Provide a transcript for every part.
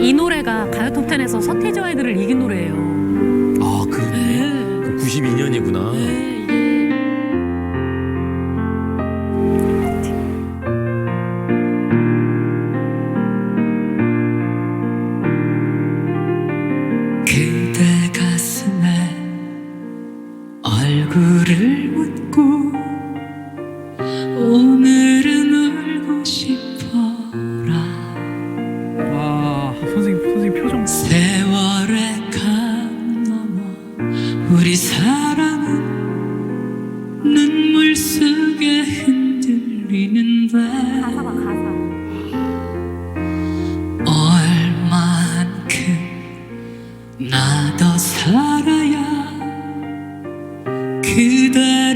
이 노래가 가요톱10에서 서태지 아이들을 이긴 노래예요. 아 그러네. 그럼 92년이구나. 흔들리는데 가사가 가사. 얼만큼 나 더 살아야 그대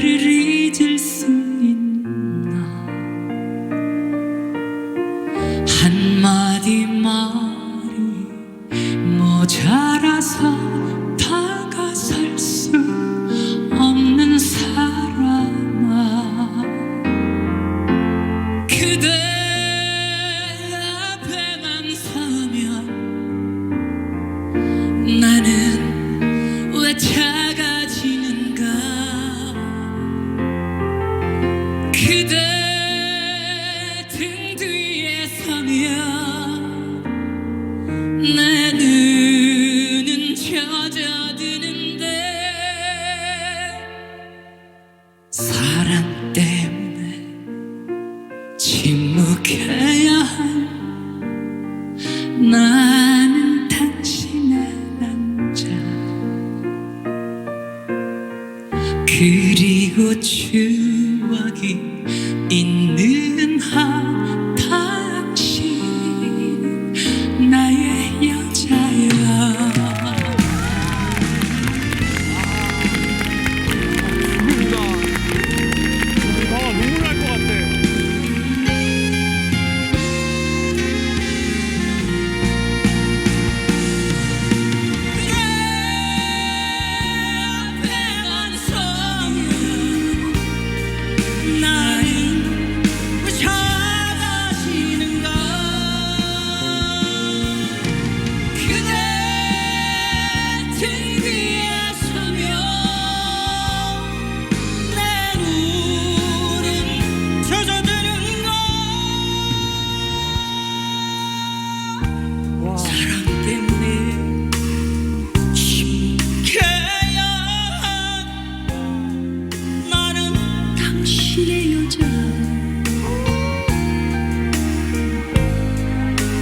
왜 작아지는가? 그대 등 뒤에 서면 내 눈은 젖어드는데 사랑 때문에 침묵해야 할 그리고 추억이 있는 한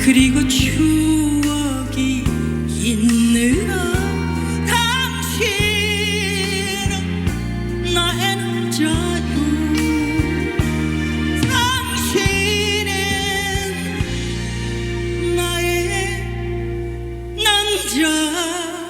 그리고 추억이 한 당신은 나의 남자요 당신은 나의 남자요